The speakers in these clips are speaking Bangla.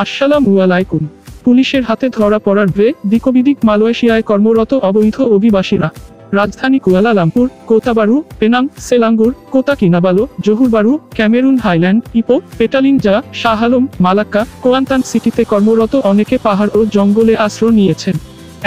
আসসালামু আলাইকুম। পুলিশের হাতে ধরা পড়ার ভে দিকবিদিক মালয়েশিয়ায় কর্মরত অবৈধ অভিবাসীরা। রাজধানী Kuala Lumpur, Kota Bharu, Penang, Selangor Kota Kinabalu Johor Bahru, Cameron Highland, Ipoh Petaling Jaya Shah Alam, Malacca, Kuantan সিটিতে কর্মরত অনেকে পাহাড় ও জঙ্গলে আশ্রয় নিয়েছেন।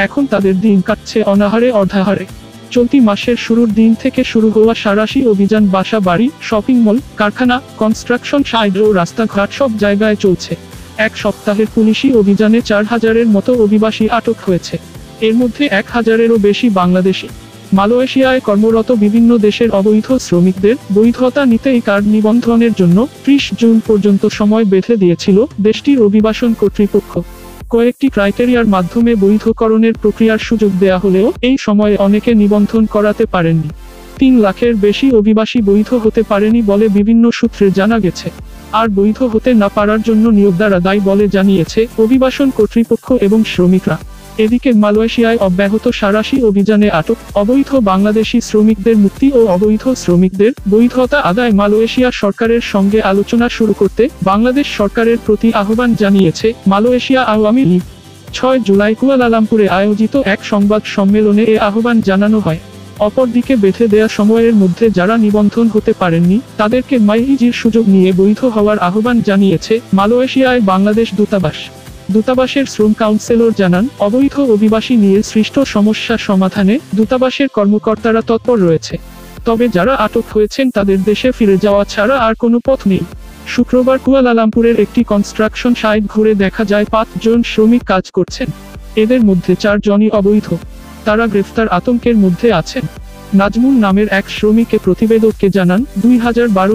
এখন তাদের দিন কাটছে অনাহারে অর্ধাহারে চলতি মাসের শুরুর দিন থেকে শুরু হওয়া সারাশি অভিযান বাসা, বাড়ি, শপিং মল, কারখানা, কনস্ট্রাকশন, সাইড ও রাস্তাঘাট সব জায়গায় চলছে। এক সপ্তাহের পুলিশি অভিযানে চার হাজারের মতো অভিবাসী আটক হয়েছে। এর মধ্যে এক হাজারেরও বেশি বাংলাদেশি। মালয়েশিয়ায় কর্মরত বিভিন্ন দেশের অবৈধ শ্রমিকদের বৈধতা নিতে এই কার্ড নিবন্ধনের জন্য ত্রিশ জুন পর্যন্ত সময় বেঁধে দিয়েছিল দেশটির অভিবাসন কর্তৃপক্ষ। কয়েকটি ক্রাইটেরিয়ার মাধ্যমে বৈধকরণের প্রক্রিয়ার সুযোগ দেয়া হলেও এই সময়ে অনেকে নিবন্ধন করাতে পারেননি। তিন লাখের বেশি অভিবাসী বৈধ হতে পারেনি বলে বিভিন্ন সূত্রে জানা গেছে। আর বৈধ হতে না পারার জন্য নিয়োগদারা দায়ী বলে জানিয়েছে অভিবাসন কর্তৃপক্ষ এবং শ্রমিকরা। এদিকে মালয়েশিয়ায় অব্যাহত সারাশি অভিযানে আটক অবৈধ বাংলাদেশি শ্রমিকদের মুক্তি ও অবৈধ শ্রমিকদের বৈধতা আদায় মালয়েশিয়া সরকারের সঙ্গে আলোচনা শুরু করতে বাংলাদেশ সরকারের প্রতি আহ্বান জানিয়েছে মালয়েশিয়া আওয়ামী লীগ। ছয় জুলাই কুয়ালালামপুরে আয়োজিত এক সংবাদ সম্মেলনে এ আহ্বান জানানো হয়। অপরদিকে বেঁধে দেয়া সময়ের মধ্যে যারা নিবন্ধন হতে পারেননি, তাদেরকে মাইহিজির সুযোগ নিয়ে বৈধ হওয়ার আহ্বান জানিয়েছে মালয়েশিয়ায় বাংলাদেশ দূতাবাস। দূতাবাসের শ্রম কাউন্সিলর জানান, অবৈধ অভিবাসী নিয়ে সৃষ্ট সমস্যা সমাধানে দূতাবাসের কর্মকর্তারা তৎপর রয়েছে। তবে যারা আটক হয়েছেন, তাদের দেশে ফিরে যাওয়া ছাড়া আর কোনো পথ নেই। শুক্রবার কুয়ালালামপুরের একটি কনস্ট্রাকশন সাইট ঘুরে দেখা যায় পাঁচজন শ্রমিক কাজ করছেন। এদের মধ্যে চারজনই অবৈধ। তারা গ্রেফতার আতঙ্কের মধ্যে আছেন। নাজমুল নামের এক শ্রমিকে প্রতিবেদককে জানান, দুই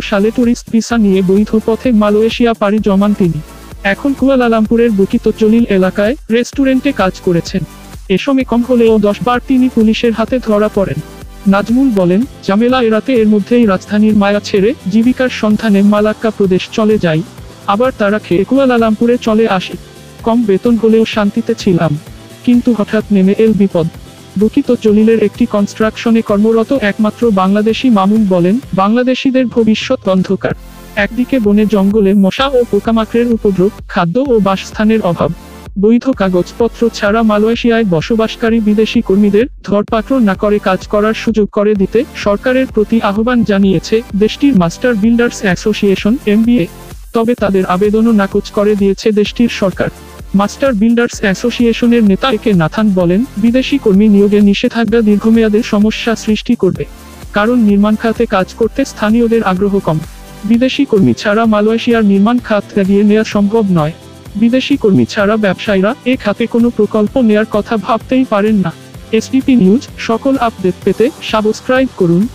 সালে টুরিস্ট ভিসা নিয়ে বৈধ পথে মালয়েশিয়া পাড়ি জমান তিনি। এখন কুয়ালালামপুরের বুকিত জলিল এলাকায় রেস্টুরেন্টে কাজ করেছেন। এ সময় কম হলেও দশ বার তিনি পুলিশের হাতে ধরা পড়েন। নাজমুল বলেন জামেলা এড়াতে এর মধ্যেই রাজধানীর মায়া ছেড়ে জীবিকার সন্ধানে মালাক্কা প্রদেশ চলে যাই। আবার তারা খেয়ে কুয়ালালামপুরে চলে আসি। কম বেতন হলেও শান্তিতে ছিলাম। কিন্তু হঠাৎ নেমে এল বিপদ। দুঃখিত, জলিলের একটি কনস্ট্রাকশনে কর্মরত একমাত্র বাংলাদেশি মামুন বলেন, বাংলাদেশিদের ভবিষ্যৎ অন্ধকার। একদিকে বনে জঙ্গলে মশা ও পোকামাকড়ের উপদ্রব, খাদ্য ও বাসস্থানের অভাব। বৈধ কাগজপত্র ছাড়া মালয়েশিয়ায় বসবাসকারী বিদেশি কর্মীদের ধরপাকড় না করে কাজ করার সুযোগ করে দিতে সরকারের প্রতি আহ্বান জানিয়েছে দেশটির মাস্টার বিল্ডার্স অ্যাসোসিয়েশন এমবিএ তবে তাদের আবেদনও নাকচ করে দিয়েছে দেশটির সরকার। মাস্টার বিল্ডার্স অ্যাসোসিয়েশনের নেতা একে নাথান বলেন, বিদেশি কর্মী নিয়োগে নিষেধাজ্ঞা দীর্ঘমেয়াদে সমস্যা সৃষ্টি করবে। কারণ নির্মাণ খাতে কাজ করতে স্থানীয়দের আগ্রহ কম। বিদেশি কর্মী ছাড়া মালয়েশিয়ার নির্মাণ খাত এগিয়ে নেওয়া সম্ভব নয়। বিদেশি কর্মী ছাড়া ব্যবসায়ীরা এ খাতে কোনো প্রকল্প নেয়ার কথা ভাবতেই পারেন না। এসডিপি নিউজ, সকল আপডেট পেতে সাবস্ক্রাইব করুন।